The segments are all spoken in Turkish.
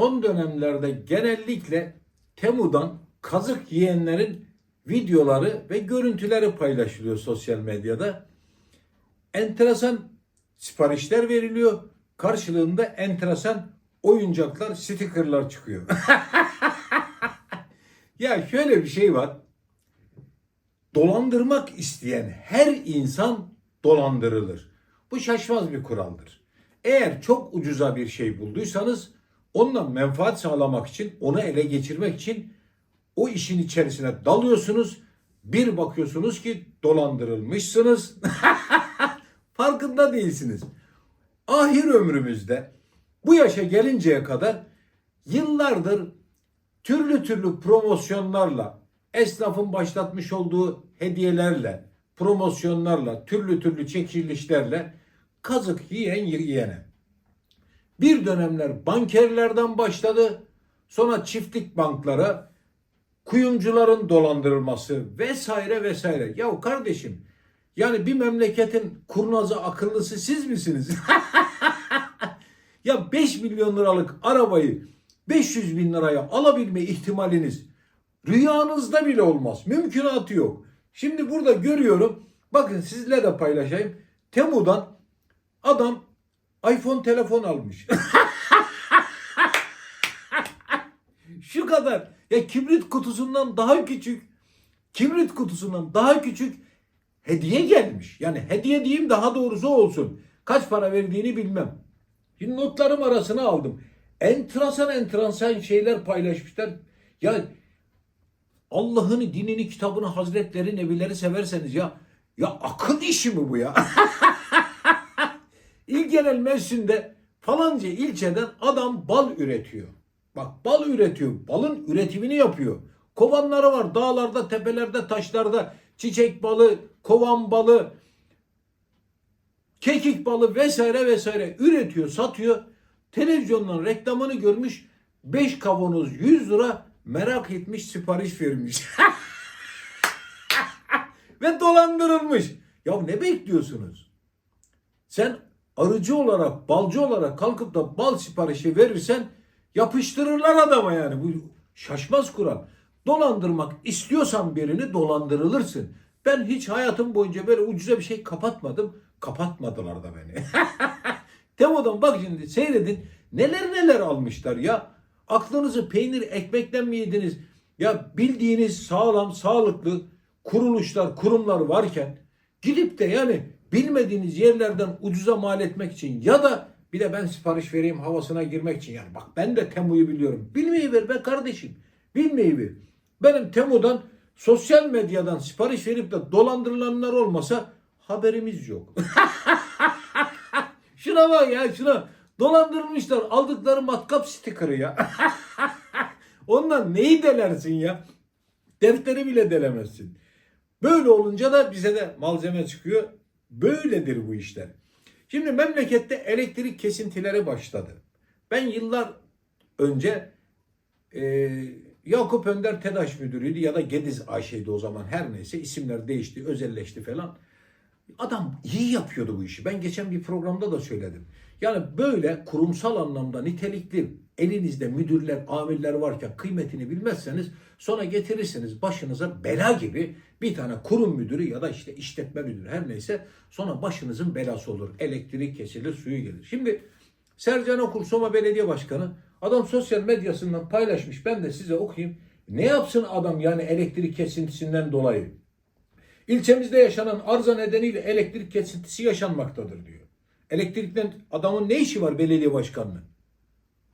son dönemlerde genellikle Temu'dan kazık yiyenlerin videoları ve görüntüleri paylaşılıyor sosyal medyada. Enteresan siparişler veriliyor. Karşılığında enteresan oyuncaklar, stikerler çıkıyor. ya şöyle bir şey var. Dolandırmak isteyen her insan dolandırılır. Bu şaşmaz bir kuraldır. Eğer çok ucuza bir şey bulduysanız ondan menfaat sağlamak için, onu ele geçirmek için o işin içerisine dalıyorsunuz. Bir bakıyorsunuz ki dolandırılmışsınız. Farkında değilsiniz. Ahir ömrümüzde bu yaşa gelinceye kadar yıllardır türlü türlü promosyonlarla, esnafın başlatmış olduğu hediyelerle, promosyonlarla, türlü türlü çekilişlerle kazık yiyen yiyene. Bir dönemler bankerlerden başladı, sonra çiftlik banklara, kuyumcuların dolandırılması vesaire vesaire. Ya kardeşim yani bir memleketin kurnazı akıllısı siz misiniz? ya 5 milyon liralık arabayı 500 bin liraya alabilme ihtimaliniz rüyanızda bile olmaz. Mümkünatı yok. Şimdi burada görüyorum. Bakın sizle de paylaşayım. Temu'dan adam iPhone telefon almış. Şu kadar. Ya kibrit kutusundan daha küçük. Kibrit kutusundan daha küçük hediye gelmiş. Yani hediye diyeyim daha doğrusu olsun. Kaç para verdiğini bilmem. Şimdi notlarım arasına aldım. Enteresan enteresan şeyler paylaşmışlar. Ya Allah'ın dinini, kitabını, hazretleri, nebileri severseniz ya ya akıl işi mi bu ya? İl Genel Meclisi'nde falanca ilçeden adam bal üretiyor. Bak bal üretiyor. Balın üretimini yapıyor. Kovanları var dağlarda, tepelerde, taşlarda. Çiçek balı, kovan balı, kekik balı vesaire vesaire üretiyor, satıyor. Televizyondan reklamını görmüş. 5 kavanoz 100 lira merak etmiş sipariş vermiş. Ve dolandırılmış. Ya ne bekliyorsunuz? Sen arıcı olarak, balcı olarak kalkıp da bal siparişi verirsen yapıştırırlar adama yani. Bu şaşmaz kural. Dolandırmak istiyorsan birini dolandırılırsın. Ben hiç hayatım boyunca böyle ucuza bir şey kapatmadım. Kapatmadılar da beni. Temo'dan bak şimdi seyredin. Neler neler almışlar ya. Aklınızı peynir ekmekten mi yediniz? Ya bildiğiniz sağlam, sağlıklı kuruluşlar, kurumlar varken gidip de yani bilmediğiniz yerlerden ucuza mal etmek için ya da bir de ben sipariş vereyim havasına girmek için yani bak ben de Temu'yu biliyorum. Bilmeyi ver be kardeşim. Bilmeyi ver. Benim Temu'dan sosyal medyadan sipariş verip de dolandırılanlar olmasa haberimiz yok. şuna bak ya şuna. Dolandırılmışlar aldıkları matkap stikeri ya. Ondan neyi delersin ya? Defteri bile delemezsin. Böyle olunca da bize de malzeme çıkıyor. Böyledir bu işler. Şimdi memlekette elektrik kesintileri başladı. Ben yıllar önce e, Yakup Önder TEDAŞ müdürüydü ya da Gediz Ayşe'ydi o zaman her neyse isimler değişti, özelleşti falan. Adam iyi yapıyordu bu işi. Ben geçen bir programda da söyledim. Yani böyle kurumsal anlamda nitelikli elinizde müdürler, amirler varken kıymetini bilmezseniz sonra getirirsiniz başınıza bela gibi bir tane kurum müdürü ya da işte işletme müdürü her neyse sonra başınızın belası olur. Elektrik kesilir, suyu gelir. Şimdi Sercan Okur Soma Belediye Başkanı adam sosyal medyasından paylaşmış. Ben de size okuyayım. Ne yapsın adam yani elektrik kesintisinden dolayı? İlçemizde yaşanan arıza nedeniyle elektrik kesintisi yaşanmaktadır diyor. Elektrikten adamın ne işi var belediye başkanının?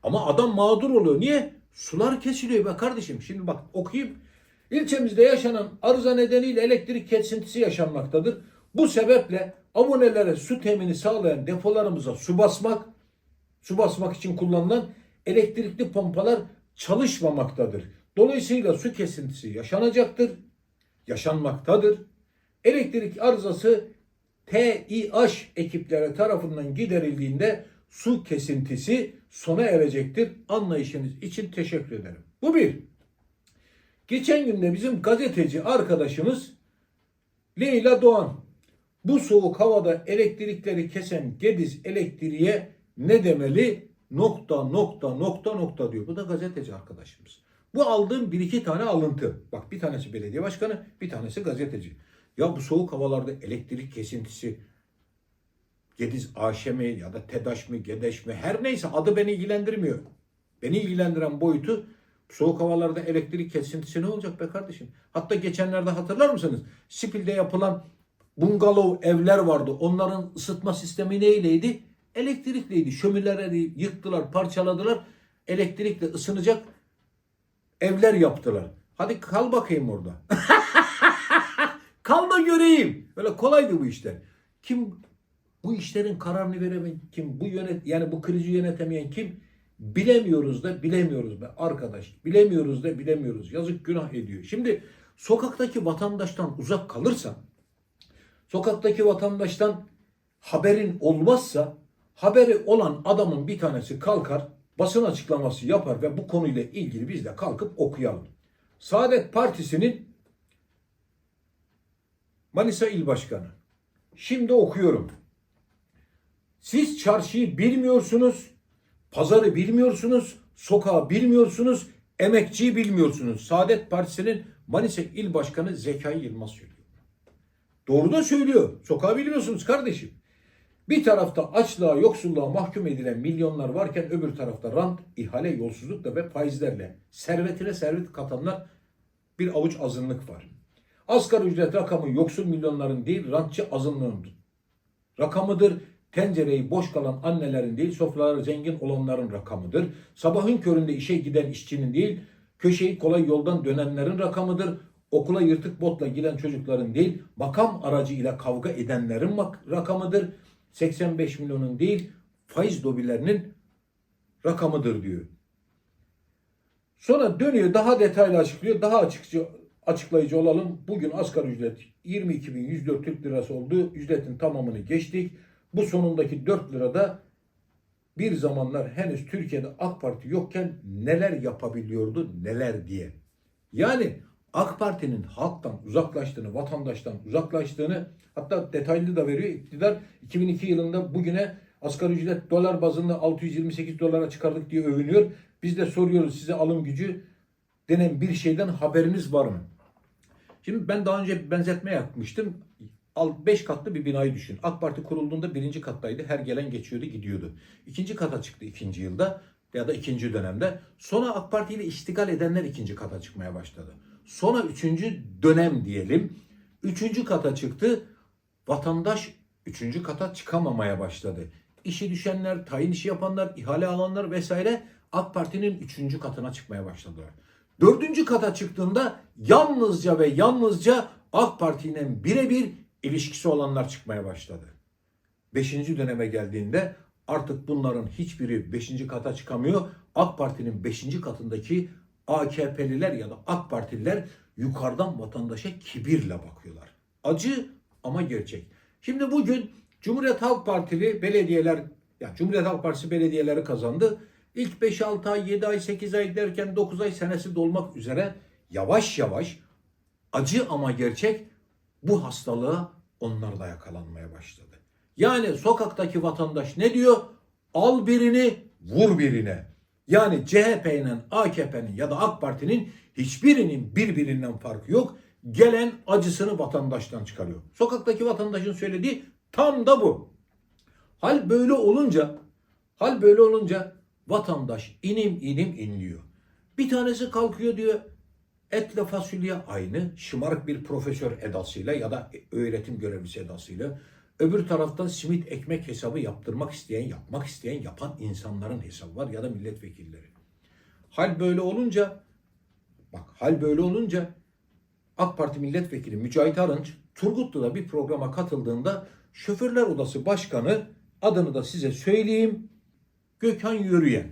Ama adam mağdur oluyor. Niye? Sular kesiliyor be kardeşim. Şimdi bak okuyayım. İlçemizde yaşanan arıza nedeniyle elektrik kesintisi yaşanmaktadır. Bu sebeple abonelere su temini sağlayan depolarımıza su basmak, su basmak için kullanılan elektrikli pompalar çalışmamaktadır. Dolayısıyla su kesintisi yaşanacaktır, yaşanmaktadır. Elektrik arızası TİH ekipleri tarafından giderildiğinde su kesintisi sona erecektir. Anlayışınız için teşekkür ederim. Bu bir. Geçen günde bizim gazeteci arkadaşımız Leyla Doğan bu soğuk havada elektrikleri kesen Gediz elektriğe ne demeli nokta nokta nokta nokta diyor. Bu da gazeteci arkadaşımız. Bu aldığım bir iki tane alıntı. Bak bir tanesi belediye başkanı, bir tanesi gazeteci. Ya bu soğuk havalarda elektrik kesintisi, Gediz AŞ mi ya da TEDAŞ mı, GEDEŞ mi her neyse adı beni ilgilendirmiyor. Beni ilgilendiren boyutu soğuk havalarda elektrik kesintisi ne olacak be kardeşim? Hatta geçenlerde hatırlar mısınız? Spil'de yapılan bungalov evler vardı. Onların ısıtma sistemi neyleydi? Elektrikliydi. Şömineleri yıktılar, parçaladılar. Elektrikle ısınacak evler yaptılar. Hadi kal bakayım orada. kal da göreyim. Böyle kolaydı bu işler. Kim bu işlerin kararını veremeyen kim? Bu yönet yani bu krizi yönetemeyen kim? Bilemiyoruz da bilemiyoruz be arkadaş. Bilemiyoruz da bilemiyoruz. Yazık günah ediyor. Şimdi sokaktaki vatandaştan uzak kalırsan, sokaktaki vatandaştan haberin olmazsa, haberi olan adamın bir tanesi kalkar, basın açıklaması yapar ve bu konuyla ilgili biz de kalkıp okuyalım. Saadet Partisi'nin Manisa İl Başkanı. Şimdi okuyorum. Siz çarşıyı bilmiyorsunuz, pazarı bilmiyorsunuz, sokağı bilmiyorsunuz, emekçiyi bilmiyorsunuz. Saadet Partisi'nin Manisa İl Başkanı Zekai Yılmaz söylüyor. Doğru da söylüyor. Sokağı bilmiyorsunuz kardeşim. Bir tarafta açlığa, yoksulluğa mahkum edilen milyonlar varken öbür tarafta rant, ihale, yolsuzlukla ve faizlerle servetine servet katanlar bir avuç azınlık var. Asgari ücret rakamı yoksul milyonların değil rantçı azınlığın rakamıdır. Tencereyi boş kalan annelerin değil sofraları zengin olanların rakamıdır. Sabahın köründe işe giden işçinin değil köşeyi kolay yoldan dönenlerin rakamıdır. Okula yırtık botla giden çocukların değil makam aracıyla kavga edenlerin rakamıdır. 85 milyonun değil faiz lobilerinin rakamıdır diyor. Sonra dönüyor daha detaylı açıklıyor. Daha açıkça açıklayıcı olalım. Bugün asgari ücret 22.104 Türk lirası oldu. Ücretin tamamını geçtik. Bu sonundaki 4 lirada bir zamanlar henüz Türkiye'de AK Parti yokken neler yapabiliyordu neler diye. Yani AK Parti'nin halktan uzaklaştığını, vatandaştan uzaklaştığını hatta detaylı da veriyor. İktidar 2002 yılında bugüne asgari ücret dolar bazında 628 dolara çıkardık diye övünüyor. Biz de soruyoruz size alım gücü denen bir şeyden haberiniz var mı? Şimdi ben daha önce bir benzetme yapmıştım. 5 katlı bir binayı düşün. AK Parti kurulduğunda birinci kattaydı. Her gelen geçiyordu gidiyordu. İkinci kata çıktı ikinci yılda ya da ikinci dönemde. Sonra AK Parti ile iştigal edenler ikinci kata çıkmaya başladı. Sonra üçüncü dönem diyelim. Üçüncü kata çıktı. Vatandaş üçüncü kata çıkamamaya başladı. İşi düşenler, tayin işi yapanlar, ihale alanlar vesaire AK Parti'nin üçüncü katına çıkmaya başladılar. Dördüncü kata çıktığında yalnızca ve yalnızca AK Parti ile birebir ilişkisi olanlar çıkmaya başladı. Beşinci döneme geldiğinde artık bunların hiçbiri beşinci kata çıkamıyor. AK Parti'nin beşinci katındaki AKP'liler ya da AK Partililer yukarıdan vatandaşa kibirle bakıyorlar. Acı ama gerçek. Şimdi bugün Cumhuriyet Halk Partili belediyeler, ya Cumhuriyet Halk Partisi belediyeleri kazandı. İlk 5-6 ay, 7 ay, 8 ay derken 9 ay senesi dolmak üzere yavaş yavaş acı ama gerçek bu hastalığa onlar da yakalanmaya başladı. Yani sokaktaki vatandaş ne diyor? Al birini, vur birine. Yani CHP'nin, AKP'nin ya da AK Parti'nin hiçbirinin birbirinden farkı yok. Gelen acısını vatandaştan çıkarıyor. Sokaktaki vatandaşın söylediği tam da bu. Hal böyle olunca, hal böyle olunca vatandaş inim inim inliyor. Bir tanesi kalkıyor diyor etle fasulye aynı şımarık bir profesör edasıyla ya da öğretim görevlisi edasıyla öbür taraftan simit ekmek hesabı yaptırmak isteyen, yapmak isteyen, yapan insanların hesabı var ya da milletvekilleri. Hal böyle olunca bak hal böyle olunca AK Parti milletvekili Mücahit Arınç Turgutlu'da bir programa katıldığında Şoförler Odası Başkanı adını da size söyleyeyim Gökhan Yürüyen.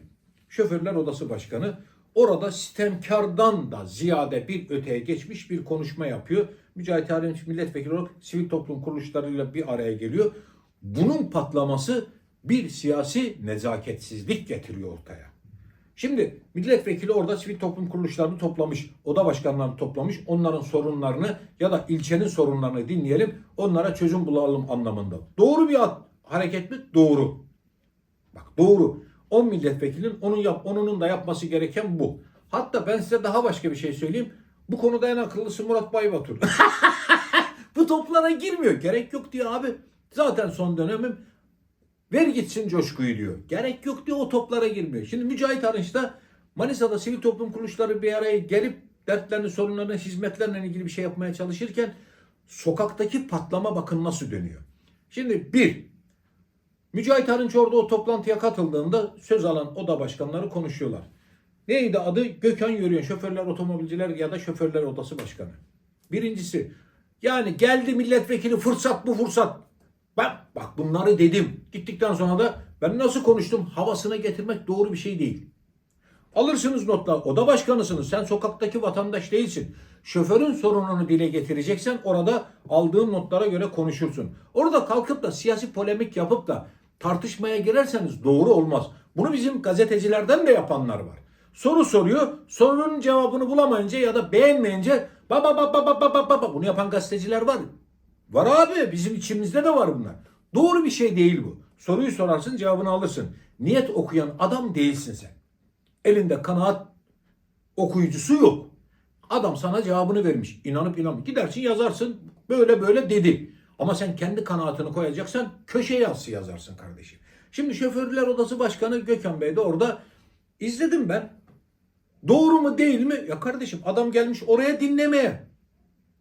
Şoförler Odası Başkanı orada sistemkardan da ziyade bir öteye geçmiş bir konuşma yapıyor. Mücahit Arınç milletvekili olarak sivil toplum kuruluşlarıyla bir araya geliyor. Bunun patlaması bir siyasi nezaketsizlik getiriyor ortaya. Şimdi milletvekili orada sivil toplum kuruluşlarını toplamış, oda başkanlarını toplamış, onların sorunlarını ya da ilçenin sorunlarını dinleyelim, onlara çözüm bulalım anlamında. Doğru bir hareket mi? Doğru. Bak doğru. 10 milletvekilinin onun yap, onunun da yapması gereken bu. Hatta ben size daha başka bir şey söyleyeyim. Bu konuda en akıllısı Murat Baybatur. bu toplara girmiyor. Gerek yok diyor abi. Zaten son dönemim ver gitsin coşkuyu diyor. Gerek yok diyor o toplara girmiyor. Şimdi Mücahit Arınç da Manisa'da sivil toplum kuruluşları bir araya gelip dertlerini, sorunlarını, hizmetlerle ilgili bir şey yapmaya çalışırken sokaktaki patlama bakın nasıl dönüyor. Şimdi bir, Mücahit Arınç orada o toplantıya katıldığında söz alan oda başkanları konuşuyorlar. Neydi adı? Gökhan Yürüyen Şoförler Otomobilciler ya da Şoförler Odası Başkanı. Birincisi yani geldi milletvekili fırsat bu fırsat. Ben bak bunları dedim. Gittikten sonra da ben nasıl konuştum havasına getirmek doğru bir şey değil. Alırsınız notlar. Oda başkanısınız. Sen sokaktaki vatandaş değilsin. Şoförün sorununu dile getireceksen orada aldığın notlara göre konuşursun. Orada kalkıp da siyasi polemik yapıp da tartışmaya girerseniz doğru olmaz. Bunu bizim gazetecilerden de yapanlar var. Soru soruyor. Sorunun cevabını bulamayınca ya da beğenmeyince baba baba baba baba baba bunu yapan gazeteciler var. Var abi bizim içimizde de var bunlar. Doğru bir şey değil bu. Soruyu sorarsın cevabını alırsın. Niyet okuyan adam değilsin sen. Elinde kanaat okuyucusu yok. Adam sana cevabını vermiş. İnanıp inanıp gidersin yazarsın böyle böyle dedi. Ama sen kendi kanaatini koyacaksan köşe yazısı yazarsın kardeşim. Şimdi Şoförler Odası Başkanı Gökhan Bey de orada izledim ben. Doğru mu değil mi? Ya kardeşim adam gelmiş oraya dinlemeye.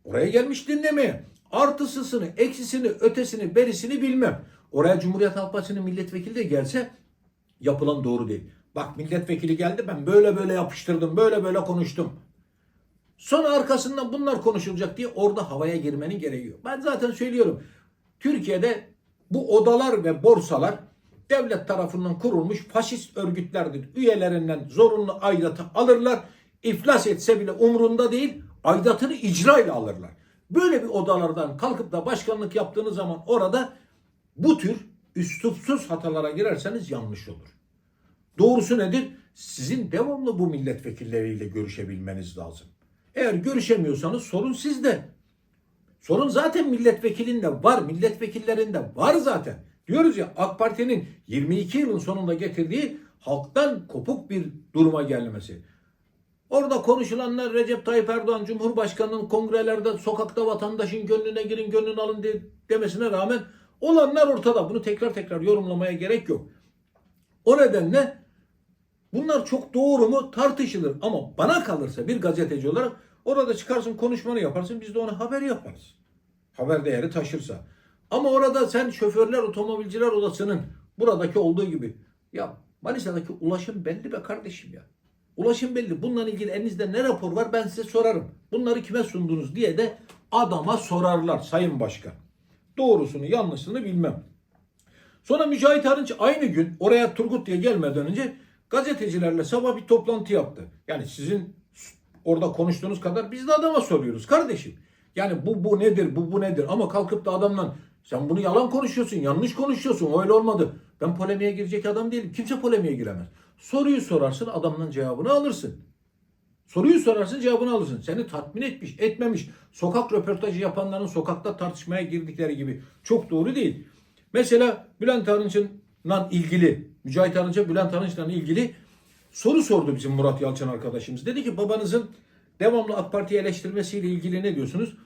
Oraya gelmiş dinlemeye. Artısısını, eksisini, ötesini, berisini bilmem. Oraya Cumhuriyet Halk Partisi'nin milletvekili de gelse yapılan doğru değil. Bak milletvekili geldi ben böyle böyle yapıştırdım, böyle böyle konuştum. Sonra arkasından bunlar konuşulacak diye orada havaya girmenin gereği yok. Ben zaten söylüyorum. Türkiye'de bu odalar ve borsalar devlet tarafından kurulmuş faşist örgütlerdir. Üyelerinden zorunlu aidatı alırlar. İflas etse bile umrunda değil. Aidatını icra ile alırlar. Böyle bir odalardan kalkıp da başkanlık yaptığınız zaman orada bu tür üslupsuz hatalara girerseniz yanlış olur. Doğrusu nedir? Sizin devamlı bu milletvekilleriyle görüşebilmeniz lazım. Eğer görüşemiyorsanız sorun sizde. Sorun zaten milletvekilinde var, milletvekillerinde var zaten. Diyoruz ya AK Parti'nin 22 yılın sonunda getirdiği halktan kopuk bir duruma gelmesi. Orada konuşulanlar Recep Tayyip Erdoğan Cumhurbaşkanı'nın kongrelerde sokakta vatandaşın gönlüne girin gönlünü alın de, demesine rağmen olanlar ortada. Bunu tekrar tekrar yorumlamaya gerek yok. O nedenle bunlar çok doğru mu tartışılır. Ama bana kalırsa bir gazeteci olarak orada çıkarsın konuşmanı yaparsın biz de ona haber yaparız. Haber değeri taşırsa. Ama orada sen şoförler otomobilciler odasının buradaki olduğu gibi ya Manisa'daki ulaşım belli be kardeşim ya. Ulaşım belli. Bununla ilgili elinizde ne rapor var ben size sorarım. Bunları kime sundunuz diye de adama sorarlar Sayın Başkan. Doğrusunu yanlışını bilmem. Sonra Mücahit Arınç aynı gün oraya Turgut diye gelmeden önce gazetecilerle sabah bir toplantı yaptı. Yani sizin orada konuştuğunuz kadar biz de adama soruyoruz kardeşim. Yani bu bu nedir bu bu nedir ama kalkıp da adamla sen bunu yalan konuşuyorsun yanlış konuşuyorsun öyle olmadı. Ben polemiğe girecek adam değilim. Kimse polemiğe giremez. Soruyu sorarsın adamdan cevabını alırsın. Soruyu sorarsın cevabını alırsın. Seni tatmin etmiş etmemiş. Sokak röportajı yapanların sokakta tartışmaya girdikleri gibi çok doğru değil. Mesela Bülent Arınç'la ilgili, Mücahit Arınç'a Bülent Arınç'la ilgili soru sordu bizim Murat Yalçın arkadaşımız. Dedi ki babanızın devamlı AK Parti'yi eleştirmesiyle ilgili ne diyorsunuz?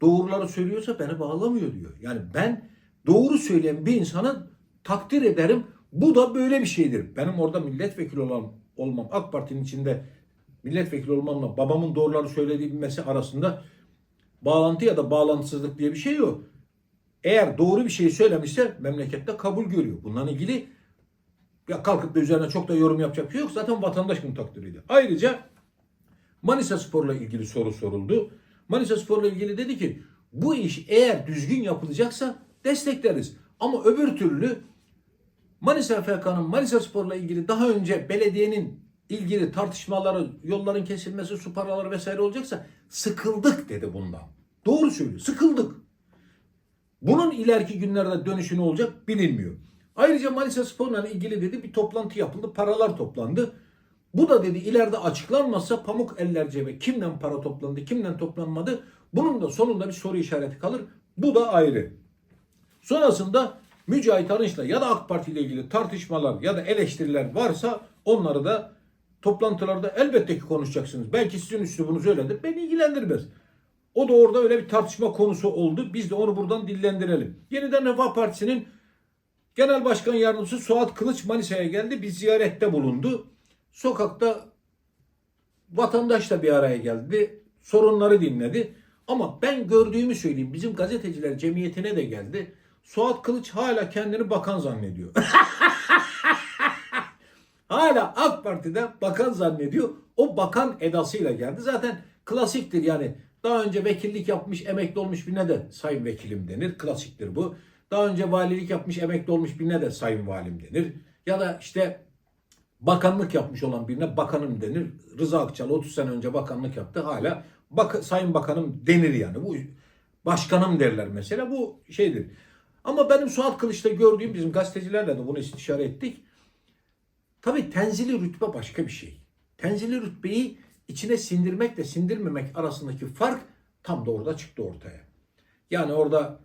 Doğruları söylüyorsa beni bağlamıyor diyor. Yani ben doğru söyleyen bir insanı takdir ederim. Bu da böyle bir şeydir. Benim orada milletvekili olan olmam, AK Parti'nin içinde milletvekili olmamla babamın doğruları söylediği bilmesi arasında bağlantı ya da bağlantısızlık diye bir şey yok. Eğer doğru bir şey söylemişse memlekette kabul görüyor. Bununla ilgili ya kalkıp da üzerine çok da yorum yapacak şey yok. Zaten vatandaş bunu takdir. Ayrıca Manisa Spor'la ilgili soru soruldu. Manisa Spor'la ilgili dedi ki bu iş eğer düzgün yapılacaksa destekleriz. Ama öbür türlü Manisa FK'nın Manisa Spor'la ilgili daha önce belediyenin ilgili tartışmaları, yolların kesilmesi, su paraları vesaire olacaksa sıkıldık dedi bundan. Doğru söylüyor. Sıkıldık. Bunun ileriki günlerde dönüşü ne olacak bilinmiyor. Ayrıca Manisa Spor'la ilgili dedi bir toplantı yapıldı. Paralar toplandı. Bu da dedi ileride açıklanmazsa pamuk ellerce ve kimden para toplandı, kimden toplanmadı. Bunun da sonunda bir soru işareti kalır. Bu da ayrı. Sonrasında Mücahit Arınç'la ya da AK Parti ile ilgili tartışmalar ya da eleştiriler varsa onları da toplantılarda elbette ki konuşacaksınız. Belki sizin üslubunuz öyledir. Beni ilgilendirmez. O da orada öyle bir tartışma konusu oldu. Biz de onu buradan dillendirelim. Yeniden Refah Partisi'nin Genel Başkan Yardımcısı Suat Kılıç Manisa'ya geldi. Bir ziyarette bulundu. Sokakta vatandaş da bir araya geldi. Sorunları dinledi. Ama ben gördüğümü söyleyeyim. Bizim gazeteciler cemiyetine de geldi. Suat Kılıç hala kendini bakan zannediyor. hala AK Parti'de bakan zannediyor. O bakan edasıyla geldi. Zaten klasiktir yani. Daha önce vekillik yapmış, emekli olmuş birine de sayın vekilim denir. Klasiktir bu. Daha önce valilik yapmış, emekli olmuş birine de sayın valim denir. Ya da işte bakanlık yapmış olan birine bakanım denir. Rıza Akçal 30 sene önce bakanlık yaptı. Hala bak, sayın bakanım denir yani. Bu başkanım derler mesela. Bu şeydir. Ama benim Suat Kılıç'ta gördüğüm bizim gazetecilerle de bunu istişare ettik. Tabii tenzili rütbe başka bir şey. Tenzili rütbeyi içine sindirmekle sindirmemek arasındaki fark tam da orada çıktı ortaya. Yani orada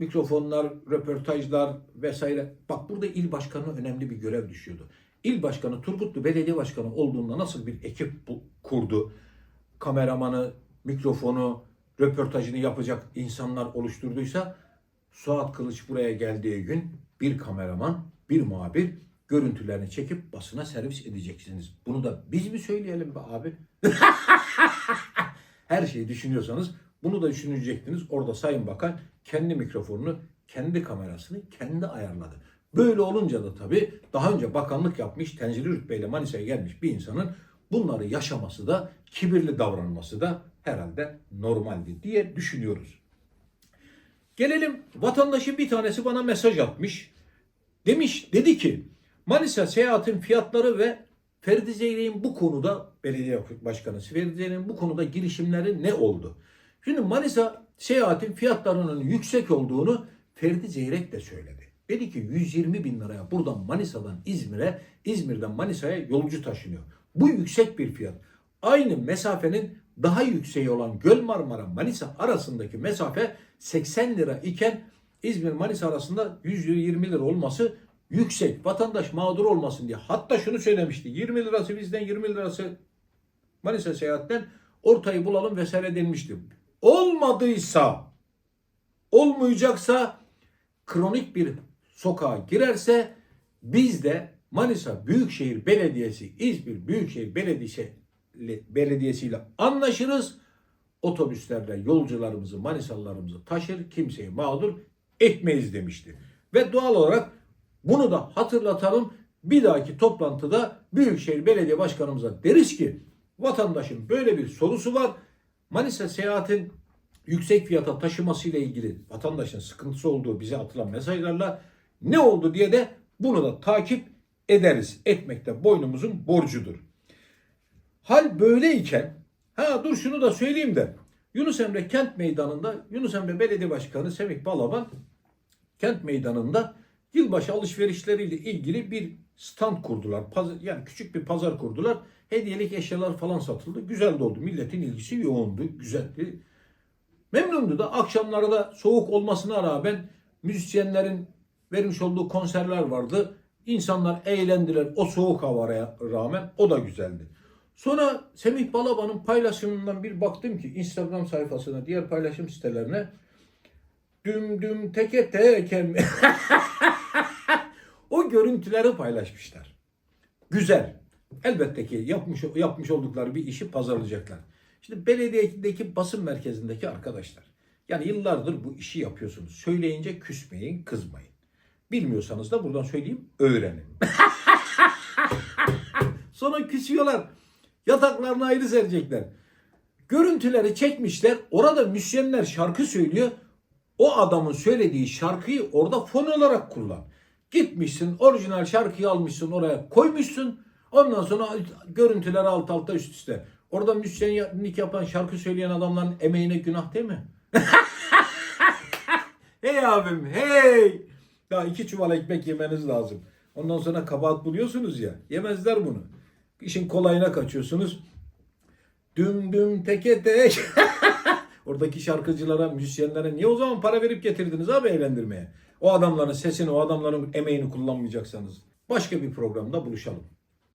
mikrofonlar, röportajlar vesaire. Bak burada il başkanına önemli bir görev düşüyordu. İl başkanı Turgutlu Belediye Başkanı olduğunda nasıl bir ekip kurdu? Kameramanı, mikrofonu, röportajını yapacak insanlar oluşturduysa Suat Kılıç buraya geldiği gün bir kameraman, bir muhabir görüntülerini çekip basına servis edeceksiniz. Bunu da biz mi söyleyelim be abi? Her şeyi düşünüyorsanız bunu da düşünecektiniz. Orada Sayın Bakan kendi mikrofonunu, kendi kamerasını kendi ayarladı. Böyle olunca da tabii daha önce bakanlık yapmış, tenzili rütbeyle Manisa'ya gelmiş bir insanın bunları yaşaması da, kibirli davranması da herhalde normaldi diye düşünüyoruz. Gelelim vatandaşın bir tanesi bana mesaj atmış. Demiş, dedi ki Manisa seyahatin fiyatları ve Ferdi Zeyrek'in bu konuda belediye başkanı Ferdi Zeyrek'in bu konuda girişimleri ne oldu? Şimdi Manisa seyahatin fiyatlarının yüksek olduğunu Ferdi Zeyrek de söyledi. Dedi ki 120 bin liraya buradan Manisa'dan İzmir'e, İzmir'den Manisa'ya yolcu taşınıyor. Bu yüksek bir fiyat. Aynı mesafenin daha yükseği olan Göl Marmara Manisa arasındaki mesafe 80 lira iken İzmir Manisa arasında 120 lira olması yüksek. Vatandaş mağdur olmasın diye. Hatta şunu söylemişti. 20 lirası bizden 20 lirası Manisa seyahatten ortayı bulalım vesaire denmişti. Olmadıysa olmayacaksa kronik bir sokağa girerse biz de Manisa Büyükşehir Belediyesi, İzmir Büyükşehir Belediyesi Belediyesi'yle anlaşırız. Otobüslerle yolcularımızı, Manisalılarımızı taşır, kimseyi mağdur etmeyiz demişti. Ve doğal olarak bunu da hatırlatalım. Bir dahaki toplantıda Büyükşehir Belediye Başkanımıza deriz ki vatandaşın böyle bir sorusu var. Manisa seyahatin yüksek fiyata taşıması ile ilgili vatandaşın sıkıntısı olduğu bize atılan mesajlarla ne oldu diye de bunu da takip ederiz. Etmek de boynumuzun borcudur. Hal böyleyken ha dur şunu da söyleyeyim de Yunus Emre Kent Meydanı'nda Yunus Emre Belediye Başkanı Semih Balaban Kent Meydanı'nda yılbaşı alışverişleriyle ilgili bir stand kurdular. Paz- yani küçük bir pazar kurdular. Hediyelik eşyalar falan satıldı. Güzel de oldu. Milletin ilgisi yoğundu. Güzeldi. Memnundu da akşamları da soğuk olmasına rağmen müzisyenlerin vermiş olduğu konserler vardı. İnsanlar eğlendiler o soğuk havaya rağmen o da güzeldi. Sonra Semih Balaban'ın paylaşımından bir baktım ki Instagram sayfasına, diğer paylaşım sitelerine düm düm teke teke o görüntüleri paylaşmışlar. Güzel. Elbette ki yapmış yapmış oldukları bir işi pazarlayacaklar. Şimdi belediyedeki basın merkezindeki arkadaşlar. Yani yıllardır bu işi yapıyorsunuz. Söyleyince küsmeyin, kızmayın. Bilmiyorsanız da buradan söyleyeyim, öğrenin. Sonra küsüyorlar. Yataklarına ayrı serecekler. Görüntüleri çekmişler. Orada müzisyenler şarkı söylüyor. O adamın söylediği şarkıyı orada fon olarak kullan. Gitmişsin orijinal şarkıyı almışsın oraya koymuşsun. Ondan sonra görüntüleri alt alta üst üste. Orada müzisyenlik yapan şarkı söyleyen adamların emeğine günah değil mi? hey abim hey. Ya iki çuval ekmek yemeniz lazım. Ondan sonra kabahat buluyorsunuz ya. Yemezler bunu. İşin kolayına kaçıyorsunuz. Düm düm teke tek. Oradaki şarkıcılara, müzisyenlere niye o zaman para verip getirdiniz abi eğlendirmeye? o adamların sesini, o adamların emeğini kullanmayacaksanız başka bir programda buluşalım.